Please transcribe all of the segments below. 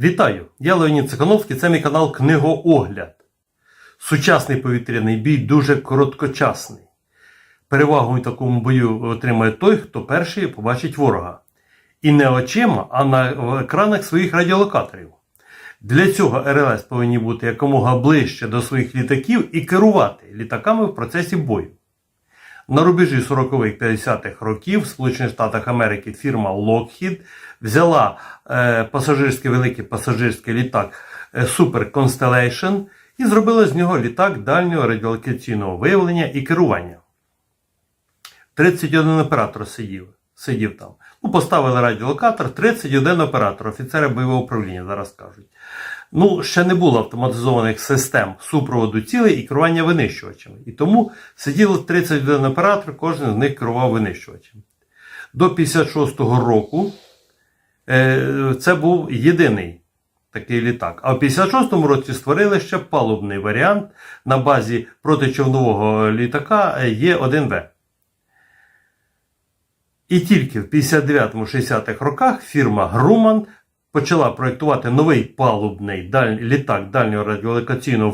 Вітаю! Я Леонід Цихановський, це мій канал Книгоогляд. Сучасний повітряний бій дуже короткочасний. Перевагу в такому бою отримає той, хто перший побачить ворога. І не очима, а на екранах своїх радіолокаторів. Для цього РЛС повинні бути якомога ближче до своїх літаків і керувати літаками в процесі бою. На рубежі 40-х 50-х років в Америки фірма Lockheed взяла е, пасажирський великий пасажирський літак е, Super Constellation і зробила з нього літак дальнього радіолокаційного виявлення і керування. 31 оператор сидів, сидів там. Ну, поставили радіолокатор, 31 оператор, офіцери бойового управління зараз кажуть. Ну, ще не було автоматизованих систем супроводу цілей і керування винищувачами. І тому сиділо 31 оператор, кожен з них керував винищувачем. До 56-го року це був єдиний такий літак. А в 56-му році створили ще палубний варіант на базі протичовнового літака е, Є1В. І тільки в 59-60-х роках фірма Груман почала проєктувати новий палубний даль... літак дальнього радіолокаційного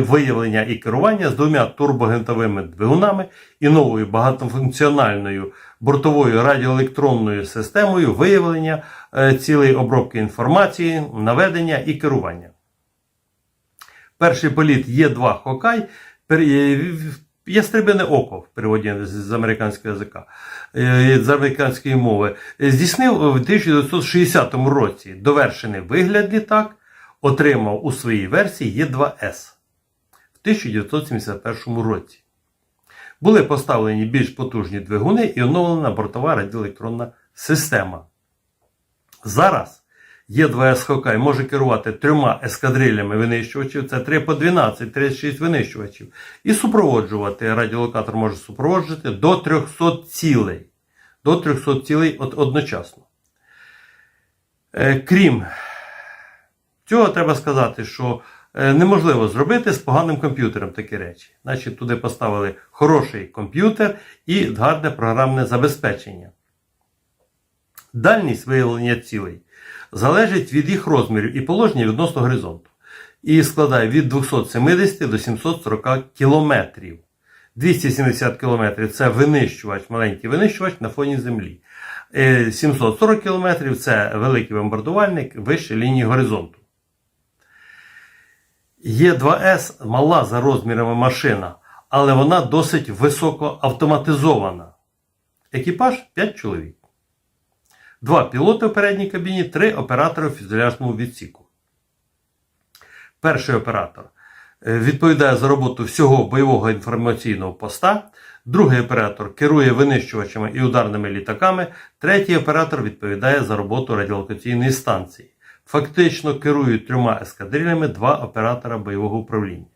виявлення і керування з двома турбогентовими двигунами і новою багатофункціональною бортовою радіоелектронною системою виявлення е, цілей обробки інформації, наведення і керування. Перший політ Є2 Хокай Ястребине око в переводі з американського язика, е, з американської мови, здійснив у 1960 році довершений вигляд літак, отримав у своїй версії Є2С в 1971 році. Були поставлені більш потужні двигуни і оновлена бортова радіоелектронна система. Зараз Є2С Хокай може керувати трьома ескадрилями винищувачів, це 3 по 12, 36 винищувачів. І супроводжувати радіолокатор може супроводжувати до 300 цілей. До 300 цілей одночасно. Е, крім цього, треба сказати, що е, неможливо зробити з поганим комп'ютером такі речі. Значить, туди поставили хороший комп'ютер і гарне програмне забезпечення. Дальність виявлення цілей залежить від їх розмірів і положення відносно горизонту. І складає від 270 до 740 кілометрів. 270 кілометрів це винищувач, маленький винищувач на фоні землі. 740 кілометрів це великий бомбардувальник вище лінії горизонту. Є2С мала за розмірами машина, але вона досить високо автоматизована. Екіпаж 5 чоловік. Два пілоти в передній кабіні, три оператори в фюзеляжному відсіку. Перший оператор е, відповідає за роботу всього бойового інформаційного поста. Другий оператор керує винищувачами і ударними літаками. Третій оператор відповідає за роботу радіолокаційної станції. Фактично керують трьома ескадрилями два оператора бойового управління.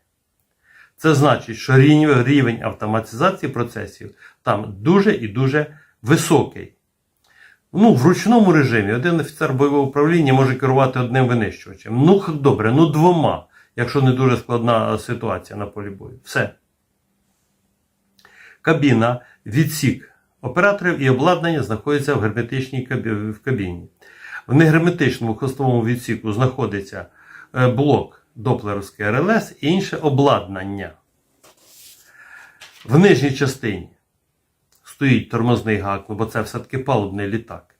Це значить, що рівень автоматизації процесів там дуже і дуже високий. Ну, в ручному режимі один офіцер бойового управління може керувати одним винищувачем. Ну, добре, ну двома, якщо не дуже складна ситуація на полі бою. Все. Кабіна, відсік операторів і обладнання знаходяться в герметичній кабіні. В негерметичному хвостовому відсіку знаходиться е, блок Доплеровський РЛС і інше обладнання. В нижній частині стоїть тормозний гак, бо це все-таки палубний літак.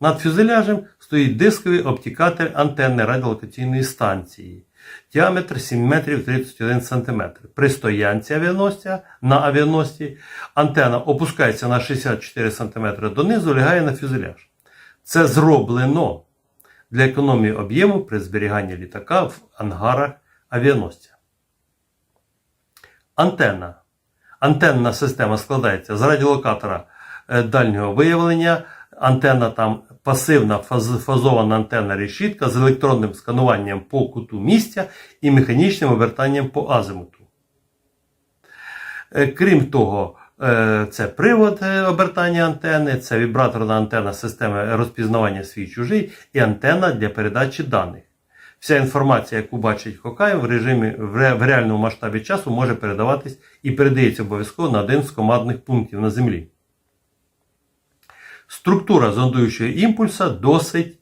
Над фюзеляжем стоїть дисковий обтікатель антенни радіолокаційної станції. Діаметр 7 метрів 31 см. При стоянці авіаносця на авіаносці антенна опускається на 64 см донизу, лягає на фюзеляж. Це зроблено для економії об'єму при зберіганні літака в ангарах авіаносця. Антенна. Антенна система складається з радіолокатора е, дальнього виявлення. Антенна там пасивна фазована антенна решітка з електронним скануванням по куту місця і механічним обертанням по азимуту. Е, крім того, е, це привод обертання антени, це вібраторна антенна системи розпізнавання свій чужий і антенна для передачі даних. Вся інформація, яку бачить Хокай в режимі в реальному масштабі часу, може передаватись і передається обов'язково на один з командних пунктів на землі. Структура зондуючого імпульса досить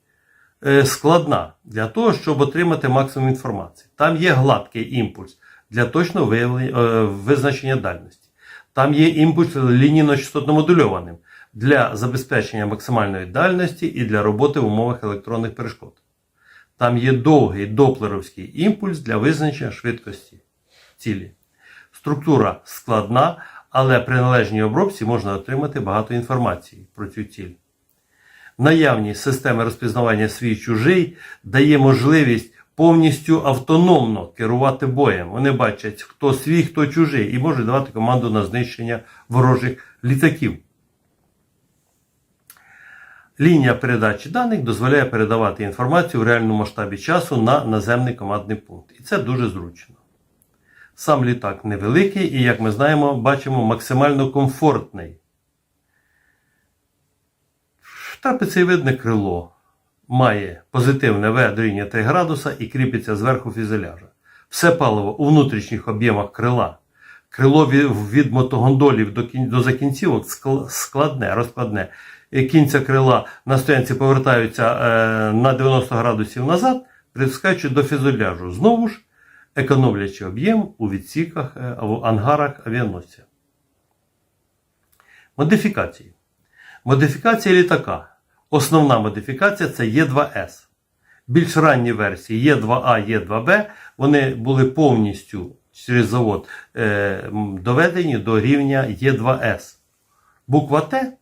е, складна для того, щоб отримати максимум інформації. Там є гладкий імпульс для точного е, визначення дальності. Там є імпульс лінійно-частотно модульованим для забезпечення максимальної дальності і для роботи в умовах електронних перешкод. Там є довгий доплеровський імпульс для визначення швидкості цілі. Структура складна, але при належній обробці можна отримати багато інформації про цю ціль. Наявність системи розпізнавання свій чужий дає можливість повністю автономно керувати боєм. Вони бачать, хто свій, хто чужий, і можуть давати команду на знищення ворожих літаків. Лінія передачі даних дозволяє передавати інформацію в реальному масштабі часу на наземний командний пункт. І це дуже зручно. Сам літак невеликий і, як ми знаємо, бачимо максимально комфортний. Трапецевидне крило має позитивне В дорівнює 3 градуса і кріпиться зверху фюзеляжа. Все паливо у внутрішніх об'ємах крила. Крило від мотогондолів до, закінцівок складне, розкладне. Кінця крила на стоянці повертаються е, на 90 градусів назад, притискаючи до фюзеляжу. Знову ж економлячи об'єм у відсіках е, або ангарах авіаносця. Модифікації. Модифікація літака. Основна модифікація це Є2С. Більш ранні версії Є2А, Є2Б, вони були повністю через завод е, доведені до рівня Є2С. Буква Т,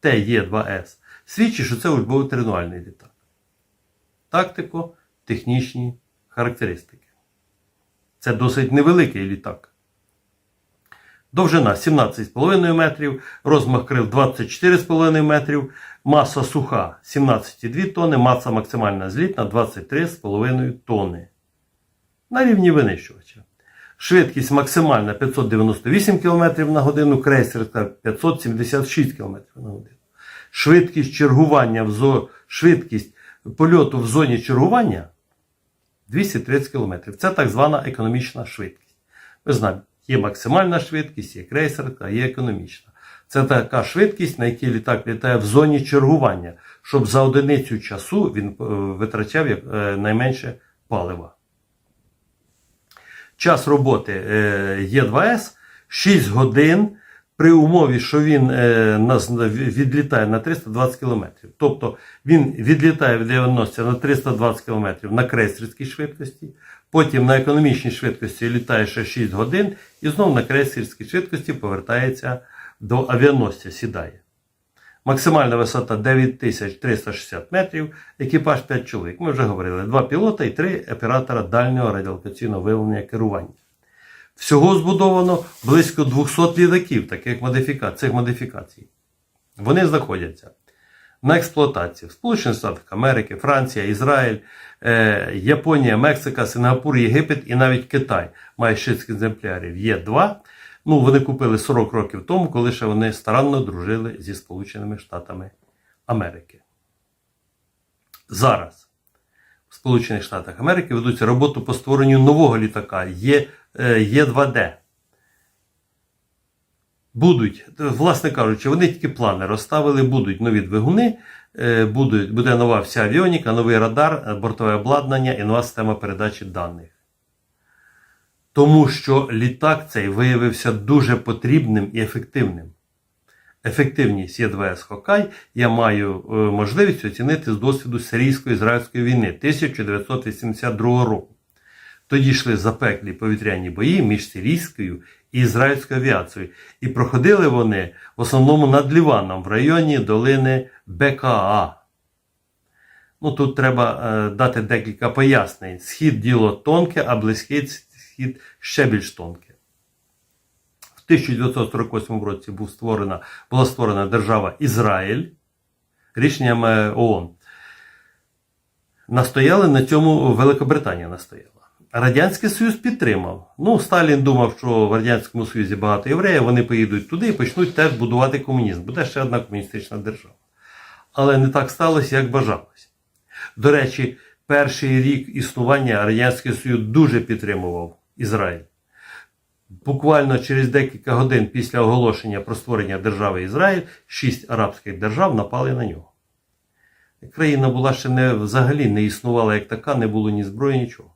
Т Є2С, свідчить, що це учбовий літак. Тактико, технічні характеристики. Це досить невеликий літак. Довжина 17,5 метрів, розмах крил 24,5 метрів, маса суха 17,2 тонни, маса максимальна злітна 23,5 тонни. На рівні винищувача. Швидкість максимальна 598 км на годину, крейсерська 576 км на годину. Швидкість чергування в зо... швидкість польоту в зоні чергування 230 км. Це так звана економічна швидкість. Ви знаєте, є максимальна швидкість, є крейсерка, є економічна. Це така швидкість, на якій літак літає в зоні чергування, щоб за одиницю часу він е, витрачав е, найменше палива. Час роботи е, Є2С 6 годин при умові, що він е, відлітає на 320 км. Тобто він відлітає від авіаносця на 320 км на крейсерській швидкості, потім на економічній швидкості літає ще 6 годин і знову на крейсерській швидкості повертається до авіаносця, сідає. Максимальна висота 9360 метрів, екіпаж 5 чоловік. Ми вже говорили, 2 пілота і 3 оператора дальнього радіолокаційного виявлення керування. Всього збудовано близько 200 літаків таких модифіка... цих модифікацій. Вони знаходяться на експлуатації в Сполучених Штатах Америки, Франція, Ізраїль, е, Японія, Мексика, Сингапур, Єгипет і навіть Китай має 6 екземплярів. Є 2. Ну, вони купили 40 років тому, коли ще вони старанно дружили зі Сполученими Штатами Америки. Зараз в Сполучених Штатах Америки ведуться роботу по створенню нового літака Є, е, Є2Д. Будуть, власне кажучи, вони тільки плани розставили, будуть нові двигуни, е, будуть, буде нова вся авіоніка, новий радар, бортове обладнання і нова система передачі даних. Тому що літак цей виявився дуже потрібним і ефективним. Ефективність Є2С Хокай я маю е, можливість оцінити з досвіду сирійсько-ізраїльської війни 1982 року. Тоді йшли запеклі повітряні бої між сирійською і ізраїльською авіацією. І проходили вони в основному над Ліваном в районі долини БКА. Ну, тут треба е, дати декілька пояснень. Схід діло тонке, а близький схід ще більш тонке. В 1948 році був створена, була створена держава Ізраїль рішенням ООН. Настояли на цьому Великобританія настояла. Радянський Союз підтримав. Ну, Сталін думав, що в Радянському Союзі багато євреїв, вони поїдуть туди і почнуть теж будувати комунізм. Буде ще одна комуністична держава. Але не так сталося, як бажалось. До речі, перший рік існування Радянський Союз дуже підтримував Ізраїль. Буквально через декілька годин після оголошення про створення держави Ізраїль, шість арабських держав напали на нього. Країна була ще не взагалі не існувала як така, не було ні зброї, нічого.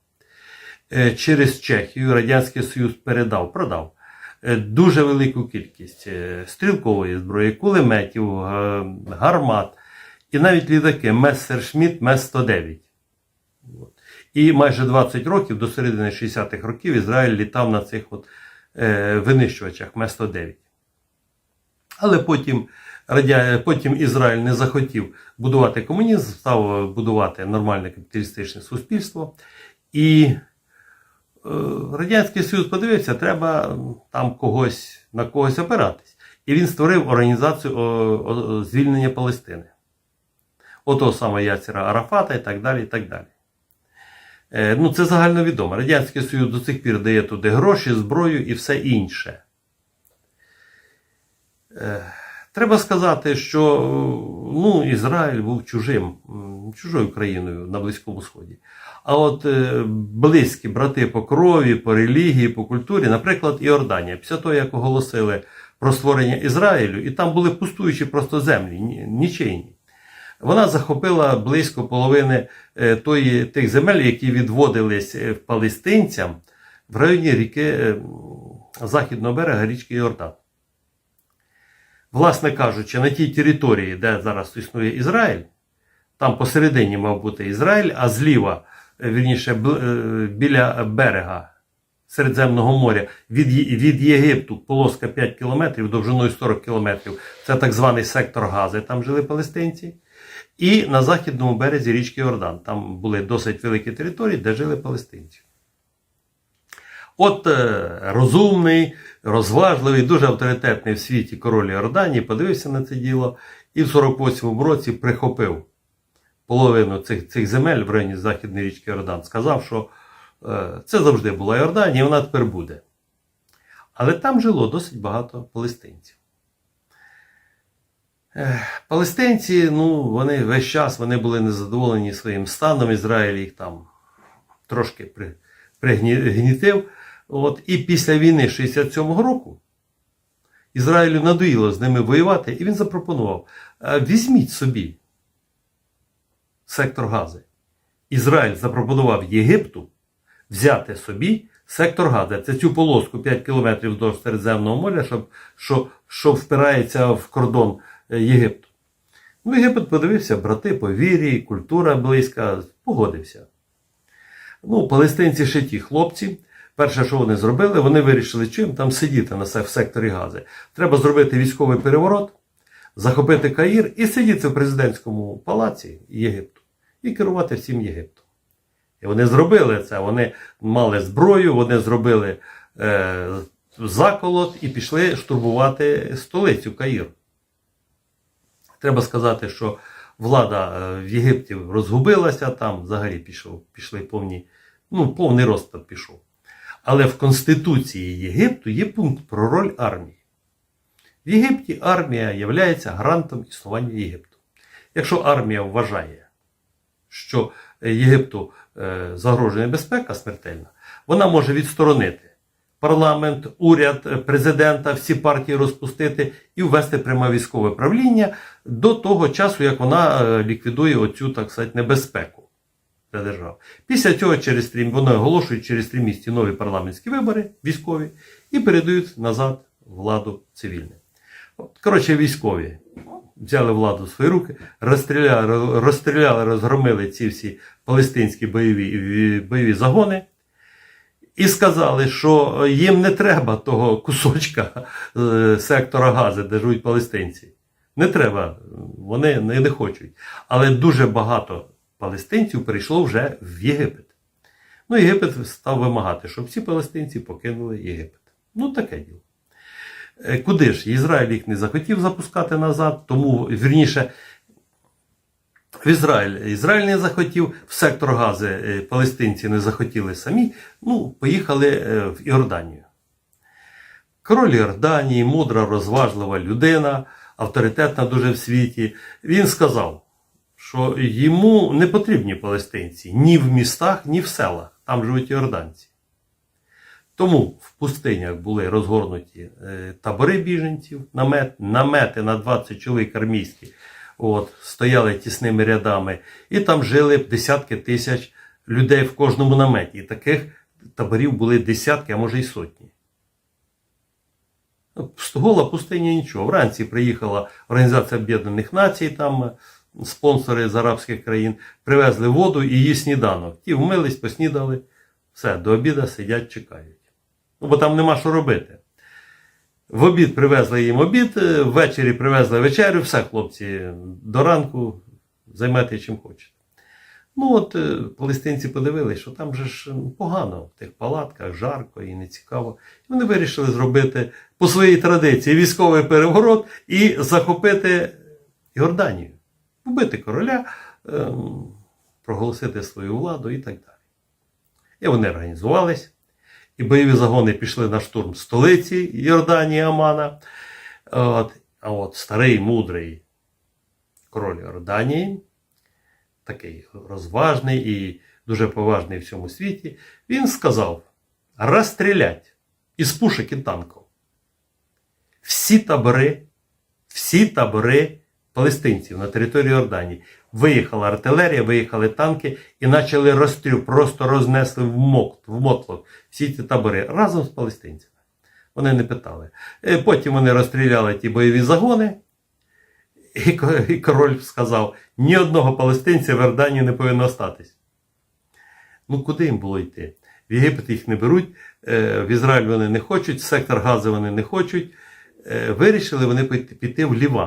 Е, Через Чехію Радянський Союз передав, продав е, дуже велику кількість е, стрілкової зброї, кулеметів, гармат і навіть літаки Мессершмітт Мес-109. І майже 20 років до середини 60-х років Ізраїль літав на цих от, е, винищувачах Ме-109. Але потім, потім Ізраїль не захотів будувати комунізм, став будувати нормальне капіталістичне суспільство. І е, Радянський Союз подивився, треба там когось на когось опиратись. І він створив організацію о, о, звільнення Палестини. Ото саме Яцера Арафата і так далі. і так далі. Е, ну, це загальновідомо. Радянський Союз до цих пір дає туди гроші, зброю і все інше. Е, Треба сказати, що ну, Ізраїль був чужим, чужою країною на Близькому Сході. А от е, близькі брати по крові, по релігії, по культурі, наприклад, Іорданія, після того, як оголосили про створення Ізраїлю, і там були пустуючі просто землі, ні- нічийні. Вона захопила близько половини е, тої, тих земель, які відводились е, палестинцям в районі ріки е, Західного берега річки Йордан. Власне кажучи, на тій території, де зараз існує Ізраїль, там посередині мав бути Ізраїль, а зліва, вірніше, біля берега Середземного моря від, від Єгипту полоска 5 кілометрів довжиною 40 кілометрів. Це так званий сектор Гази, там жили палестинці. І на західному березі річки Йордан. Там були досить великі території, де жили палестинці. От е, розумний, розважливий, дуже авторитетний в світі король Йорданії подивився на це діло і в 48-му році прихопив половину цих, цих земель в районі Західної річки Йордан. Сказав, що е, це завжди була Йорданія, і вона тепер буде. Але там жило досить багато палестинців. Палестинці, ну, вони весь час вони були незадоволені своїм станом. Ізраїль їх там трошки при, пригнітив. От, і після війни 67-го року Ізраїлю надоїло з ними воювати, і він запропонував: «Е, візьміть собі сектор Гази. Ізраїль запропонував Єгипту взяти собі сектор Гази. Це цю полоску 5 кілометрів до Середземного моря, щоб, що, що впирається в кордон Єгипту. Ну, Єгипет подивився, брати по вірі, культура близька, погодився. Ну, палестинці ще ті хлопці. Перше, що вони зробили, вони вирішили, чим там сидіти на в секторі Гази. Треба зробити військовий переворот, захопити Каїр і сидіти в президентському палаці Єгипту і керувати всім Єгиптом. І вони зробили це. Вони мали зброю, вони зробили е, заколот і пішли штурмувати столицю Каїр. Треба сказати, що влада е, в Єгипті розгубилася, там взагалі пішов, пішли повні, ну, повний розпад пішов. Але в Конституції Єгипту є пункт про роль армії. В Єгипті армія є гарантом існування Єгипту. Якщо армія вважає, що Єгипту е, загрожує небезпека смертельна, вона може відсторонити парламент, уряд, е, президента, всі партії розпустити і ввести пряме військове правління до того часу, як вона е, ліквідує оцю, так сказати, небезпеку для держави. Після цього через три, вони оголошують через три місяці нові парламентські вибори військові і передають назад владу цивільне. Коротше, військові взяли владу в свої руки, розстріляли, розстріляли, розгромили ці всі палестинські бойові, бойові загони. І сказали, що їм не треба того кусочка е, сектора Гази, де живуть палестинці. Не треба, вони не, не хочуть. Але дуже багато палестинців перейшло вже в Єгипет. Ну, Єгипет став вимагати, щоб всі палестинці покинули Єгипет. Ну, таке діло. Е, Куди ж? Ізраїль їх не захотів запускати назад, тому, вірніше, в Ізраїль. Ізраїль не захотів, в сектор Гази е, палестинці не захотіли самі, ну, поїхали е, в Іорданію. Король Іорданії, мудра, розважлива людина, авторитетна дуже в світі, він сказав, що йому не потрібні палестинці ні в містах, ні в селах. Там живуть іорданці. Тому в пустинях були розгорнуті е, табори біженців, намет, намети на 20 чоловік армійські от, стояли тісними рядами, і там жили десятки тисяч людей в кожному наметі. І таких таборів були десятки, а може й сотні. Ну, Гола пустиня нічого. Вранці приїхала Організація Об'єднаних Націй, там е, спонсори з арабських країн, привезли воду і її сніданок. Ті вмились, поснідали, все, до обіду сидять, чекають. Ну, бо там нема що робити. В обід привезли їм обід, е, ввечері привезли вечерю, все, хлопці, до ранку займайте чим хочете. Ну, от е, палестинці подивилися, що там же ж погано в тих палатках, жарко і нецікаво. І вони вирішили зробити по своїй традиції військовий переворот і захопити Йорданію, вбити короля, ем, проголосити свою владу і так далі. І вони організувались, і бойові загони пішли на штурм столиці Йорданії Амана. От, а от старий мудрий король Йорданії, такий розважний і дуже поважний в всьому світі, він сказав: розстрілять із пушек і танків всі табори, всі табори палестинців на території Йорданії. Виїхала артилерія, виїхали танки і почали розстріл, просто рознесли в, мок, в мотлок всі ці табори разом з палестинцями. Вони не питали. Е, Потім вони розстріляли ті бойові загони. І король сказав: ні одного палестинця в Йорданії не повинно остатись. Ну, куди їм було йти? В Єгипет їх не беруть, е, в Ізраїль вони не хочуть, сектор газу вони не хочуть. Е, Вирішили вони піти в Ліван.